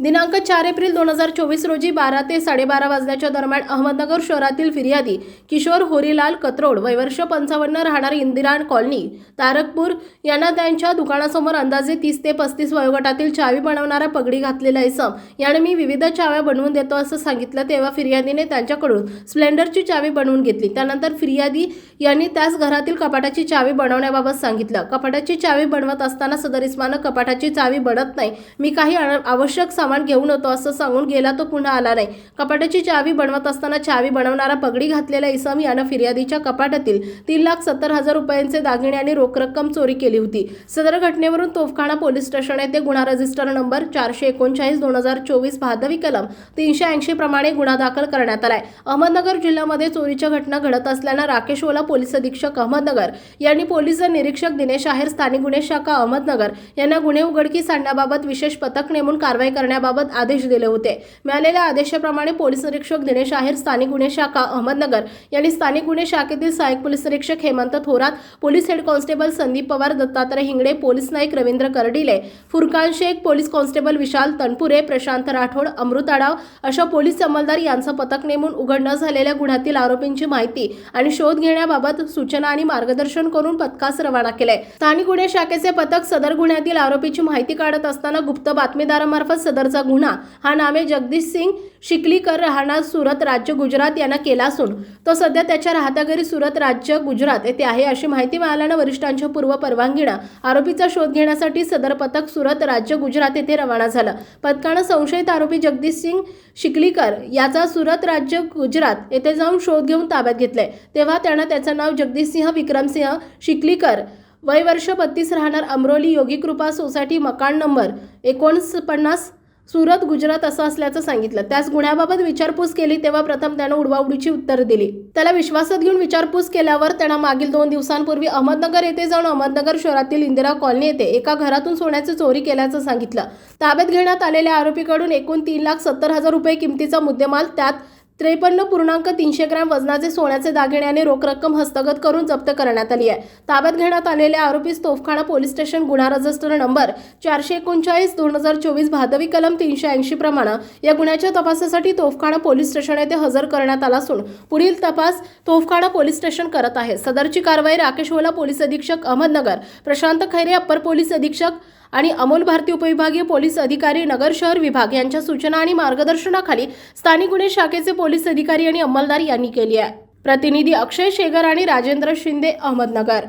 दिनांक चार एप्रिल दोन हजार चोवीस रोजी बारा ते साडेबारा वाजल्याच्या दरम्यान अहमदनगर शहरातील फिर्यादी किशोर होरीलाल कत्रोड वैवर्ष पंचावन्न राहणार इंदिरा कॉलनी तारकपूर यांना त्यांच्या दुकानासमोर अंदाजे तीस ते पस्तीस वयोगटातील चावी बनवणारा पगडी घातलेला इसम याने मी विविध चाव्या बनवून देतो असं सांगितलं तेव्हा फिर्यादीने त्यांच्याकडून स्प्लेंडरची चावी बनवून घेतली. त्यानंतर फिर्यादी यांनी त्याच घरातील कपाटाची चावी बनवण्याबाबत सांगितलं. कपाटाची चावी बनवत असताना सदर इस्मानं कपाटाची चावी बनत नाही. मी काही आवश्यक सामान घेऊन होतो. असं सांगून गेला तो पुन्हा आला नाही. कपाटाची चावी बनवत असताना चावी बनवणारा पगडी घातलेला इसम यानं फिर्यादीच्या कपाटातील तीन लाख सत्तर हजार रुपयांचे दागिने आणि रोख रक्कम चोरी केली होती. सदर घटनेवरून तोफखाना पोलीस स्टेशन येथे गुन्हा रजिस्टर नंबर चारशे एकोणचाळीस दोन हजार चोवीस भादवी कलम तीनशे ऐंशी प्रमाणे गुन्हा दाखल करण्यात आलाय. अहमदनगर जिल्ह्यामध्ये चोरीच्या घटना घडत असल्यानं राकेश ओला पोलीस अधीक्षक अहमदनगर यांनी पोलीस निरीक्षक दिनेश आहेर स्थानिक गुन्हे शाखा अहमदनगर यांना गुन्हे उघडकीस आणण्याबाबत विशेष पथक नेमून कारवाई करण्याबाबत आदेश दिले होते. मिळालेल्या आदेशाप्रमाणे पोलीस निरीक्षक दिनेश आहेर स्थानिक गुन्हे शाखा अहमदनगर यांनी स्थानिक गुन्हे शाखेतील सहाय्यक पोलीस निरीक्षक Hemant Thorat police head constable Sandeep Pawar Dattatray Hingade police Naik Ravindra Karadile Furkan Sheikh police constable Vishal Tanpure Prashant Rathod Amrut Adav अशा पोलीस अंमलदार यांचं पथक नेमून उघड न झालेल्या गुन्ह्यातील आरोपींची माहिती आणि शोध घेण्याबाबत सूचना आणि मार्गदर्शन करून पथकास रवाना केले स्थानिक गुन्हे शाखेचे पथक सदर गुन्ह्यातील आरोपीची माहिती काढत असताना गुप्त बातमीदारामार्फत सदर सदरचा गुन्हा हा नामे जगदीश सिंग शिकलीकर राहणार सुरत राज्य गुजरात यांना केला असून तो सध्या त्याच्या राहत्या घरी सुरत राज्य गुजरात येथे आहे अशी माहिती मिळाल्यानं वरिष्ठांच्या पूर्व परवानगीनं आरोपीचा शोध घेण्यासाठी सदर पथक सुरत राज्य गुजरात येथे रवाना झालं. पथकानं संशयित आरोपी जगदीश सिंग शिकलीकर याचा सुरत राज्य गुजरात येथे जाऊन शोध घेऊन ताब्यात घेतले तेव्हा त्यानं त्याचं नाव जगदीशसिंह विक्रमसिंह शिकलीकर वय वर्ष बत्तीस राहणार अमरोली योगी कृपा सोसायटी मकान नंबर एकोणपन्नास सुरत गुजरात असं असल्याचं सांगितलं. त्याच गुन्ह्याबाबत विचारपूस केली तेव्हा प्रथम त्यानं उडवाउडीची उत्तर दिली. त्याला विश्वासात घेऊन विचारपूस केल्यावर त्यानं मागील दोन दिवसांपूर्वी अहमदनगर येथे जाऊन अहमदनगर शहरातील इंदिरा कॉलनी येथे एका घरातून सोन्याची चोरी केल्याचं सांगितलं. ताब्यात घेण्यात आलेल्या आरोपीकडून एकूण तीन लाख सत्तर हजार रुपये किमतीचा मुद्देमाल त्यात त्रेपन्न पूर्णांक तीनशे ग्रॅम वजनाचे सोन्याचे दागिने आणि रोख रक्कम हस्तगत करून जप्त करण्यात आली आहे. ताब्यात घेण्यात आलेल्या आरोपीस तोफखाना पोलीस स्टेशन गुन्हा रजिस्टर नंबर चारशे एकोणचाळीस दोन हजार चोवीस भादवी कलम तीनशे ऐंशी प्रमाणे या गुन्ह्याच्या तपासासाठी तोफखाना पोलीस स्टेशन येथे हजर करण्यात आला असून पुढील तपास तोफखाना पोलीस स्टेशन करत आहे. सदरची कारवाई राकेश ओला पोलीस अधीक्षक अहमदनगर प्रशांत खैरे अप्पर पोलीस अधीक्षक आणि अमोल भारती उपविभागीय पोलीस अधिकारी नगर शहर विभाग यांच्या सूचना आणि मार्गदर्शनाखाली स्थानिक गुन्हे शाखेचे पोलीस अधिकारी आणि अंमलदार यांनी केली आहे. प्रतिनिधी अक्षय शेगर आणि राजेंद्र शिंदे अहमदनगर.